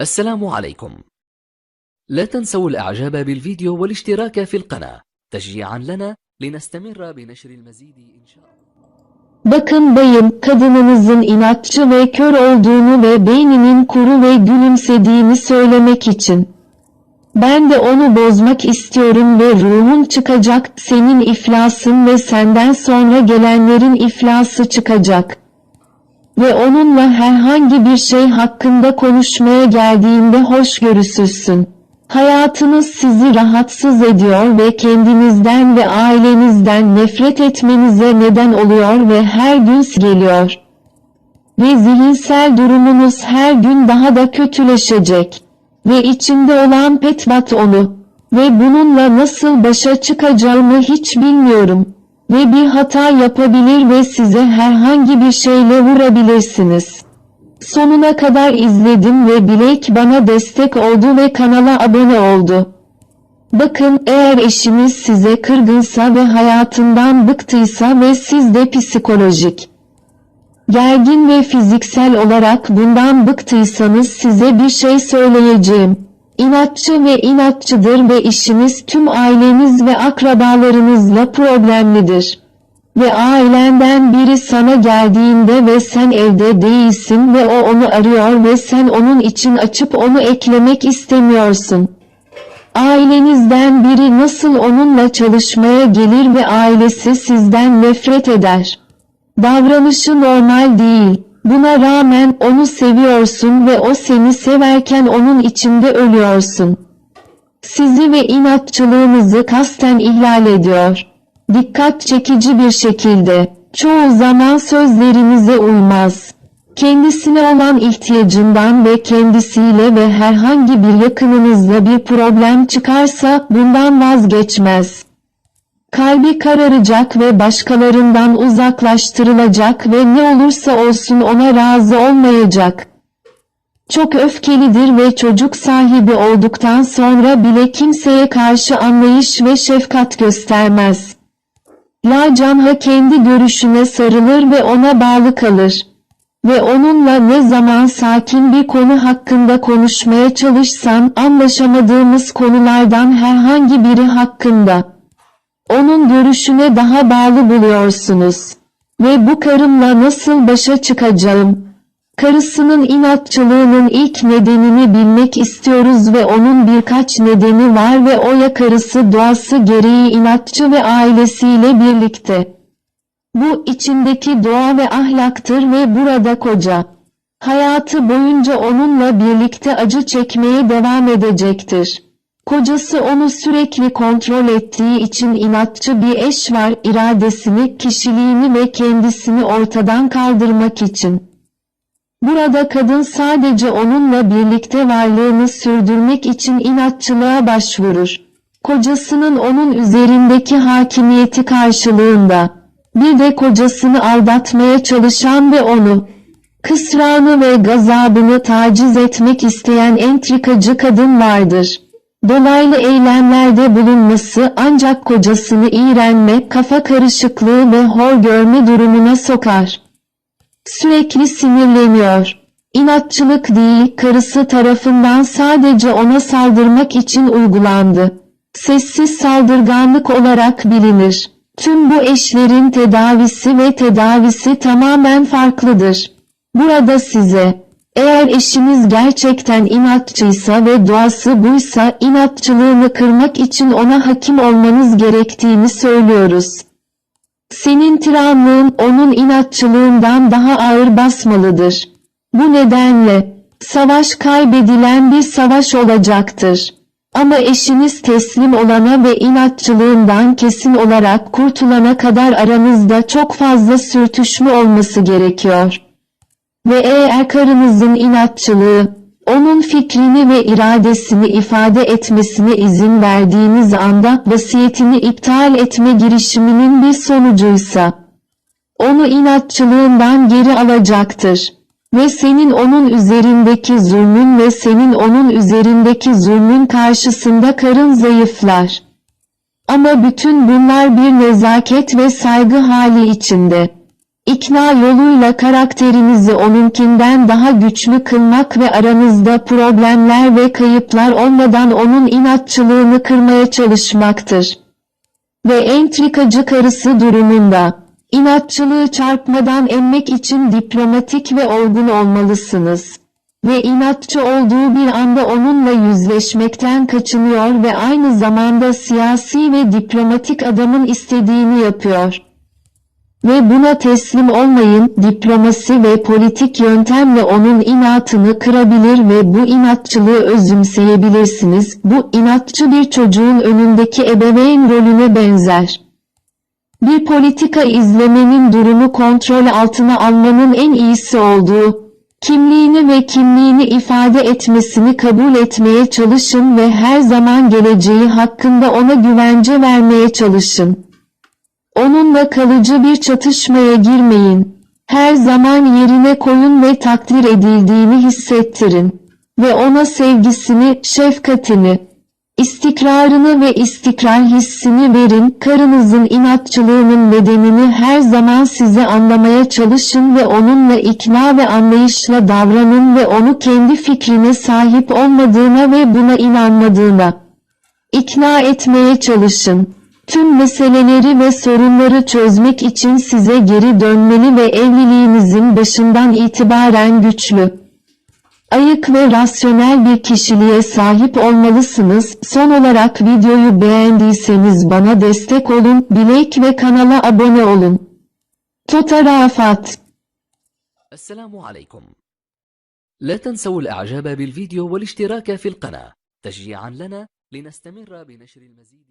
السلام عليكم لا تنسوا الإعجاب بالفيديو والاشتراك في القناة تشجيعا لنا لنستمر بنشر المزيد إن شاء الله Bakın bayım, kadınınızın inatçı ve kör olduğunu ve beyninin kuru ve gülümsediğini söylemek için. Ben de onu bozmak istiyorum ve ruhun çıkacak, senin iflasın ve senden sonra gelenlerin iflası çıkacak. Ve onunla herhangi bir şey hakkında konuşmaya geldiğinde hoşgörüsüzsün. Hayatınız sizi rahatsız ediyor ve kendinizden ve ailenizden nefret etmenize neden oluyor ve her gün geliyor. Ve zihinsel durumunuz her gün daha da kötüleşecek. Ve içinde olan petbat onu. Ve bununla nasıl başa çıkacağımı hiç bilmiyorum. Ve bir hata yapabilir ve size herhangi bir şeyle vurabilirsiniz. Sonuna kadar izledim ve Bilek bana destek oldu ve kanala abone oldu. Bakın eğer eşiniz size kırgınsa ve hayatından bıktıysa ve siz de psikolojik, gergin ve fiziksel olarak bundan bıktıysanız size bir şey söyleyeceğim. İnatçı ve inatçıdır ve işiniz tüm aileniz ve akrabalarınızla problemlidir. Ve ailenden biri sana geldiğinde ve sen evde değilsin ve o onu arıyor ve sen onun için açıp onu eklemek istemiyorsun. Ailenizden biri nasıl onunla çalışmaya gelir ve ailesi sizden nefret eder. Davranışı normal değil. Buna rağmen onu seviyorsun ve o seni severken onun içinde ölüyorsun. Sizi ve inatçılığınızı kasten ihlal ediyor. Dikkat çekici bir şekilde, çoğu zaman sözlerinize uymaz. Kendisine olan ihtiyacından ve kendisiyle ve herhangi bir yakınınızla bir problem çıkarsa bundan vazgeçmez. Kalbi kararacak ve başkalarından uzaklaştırılacak ve ne olursa olsun ona razı olmayacak. Çok öfkelidir ve çocuk sahibi olduktan sonra bile kimseye karşı anlayış ve şefkat göstermez. La Canha kendi görüşüne sarılır ve ona bağlı kalır. Ve onunla ne zaman sakin bir konu hakkında konuşmaya çalışsan anlaşamadığımız konulardan herhangi biri hakkında. Onun görüşüne daha bağlı buluyorsunuz. Ve bu karımla nasıl başa çıkacağım? Karısının inatçılığının ilk nedenini bilmek istiyoruz ve onun birkaç nedeni var ve o ya karısı doğası gereği inatçı ve ailesiyle birlikte. Bu içindeki doğa ve ahlaktır ve burada koca. Hayatı boyunca onunla birlikte acı çekmeye devam edecektir. Kocası onu sürekli kontrol ettiği için inatçı bir eş var iradesini, kişiliğini ve kendisini ortadan kaldırmak için. Burada kadın sadece onunla birlikte varlığını sürdürmek için inatçılığa başvurur. Kocasının onun üzerindeki hakimiyeti karşılığında. Bir de kocasını aldatmaya çalışan ve onu, kısrağını ve gazabını taciz etmek isteyen entrikacı kadın vardır. Dolaylı eylemlerde bulunması ancak kocasını iğrenme, kafa karışıklığı ve hor görme durumuna sokar. Sürekli sinirleniyor. İnatçılık değil, karısı tarafından sadece ona saldırmak için uygulandı. Sessiz saldırganlık olarak bilinir. Tüm bu eşlerin tedavisi ve tedavisi tamamen farklıdır. Burada size, eğer eşiniz gerçekten inatçıysa ve doğası buysa inatçılığını kırmak için ona hakim olmanız gerektiğini söylüyoruz. Senin tiranlığın onun inatçılığından daha ağır basmalıdır. Bu nedenle, savaş kaybedilen bir savaş olacaktır. Ama eşiniz teslim olana ve inatçılığından kesin olarak kurtulana kadar aranızda çok fazla sürtüşme olması gerekiyor. Ve eğer karınızın inatçılığı, onun fikrini ve iradesini ifade etmesine izin verdiğiniz anda vasiyetini iptal etme girişiminin bir sonucuysa, onu inatçılığından geri alacaktır. Ve senin onun üzerindeki zulmün ve senin onun üzerindeki zulmün karşısında karın zayıflar. Ama bütün bunlar bir nezaket ve saygı hali içinde. İkna yoluyla karakterinizi onunkinden daha güçlü kılmak ve aranızda problemler ve kayıplar olmadan onun inatçılığını kırmaya çalışmaktır. Ve entrikacı karısı durumunda, inatçılığı çarpmadan emmek için diplomatik ve olgun olmalısınız. Ve inatçı olduğu bir anda onunla yüzleşmekten kaçınıyor ve aynı zamanda siyasi ve diplomatik adamın istediğini yapıyor. Ve buna teslim olmayın, diplomasi ve politik yöntemle onun inatını kırabilir ve bu inatçılığı özümseyebilirsiniz. Bu inatçı bir çocuğun önündeki ebeveyn rolüne benzer. Bir politika izlemenin durumu kontrol altına almanın en iyisi olduğu, kimliğini ve kimliğini ifade etmesini kabul etmeye çalışın ve her zaman geleceği hakkında ona güvence vermeye çalışın. Onunla kalıcı bir çatışmaya girmeyin. Her zaman yerine koyun ve takdir edildiğini hissettirin. Ve ona sevgisini, şefkatini, istikrarını ve istikrar hissini verin. Karınızın inatçılığının nedenini her zaman size anlamaya çalışın ve onunla ikna ve anlayışla davranın ve onu kendi fikrine sahip olmadığına ve buna inanmadığına ikna etmeye çalışın Tüm meseleleri ve sorunları çözmek için size geri dönmeli ve evliliğinizin başından itibaren güçlü, ayık ve rasyonel bir kişiliğe sahip olmalısınız. Son olarak videoyu beğendiyseniz bana destek olun, bilek ve kanala abone olun. Tota Rafat السلام عليكم لا تنسوا الإعجاب بالفيديو والاشتراك في القناة تشجيعا لنا لنستمر بنشر المزيد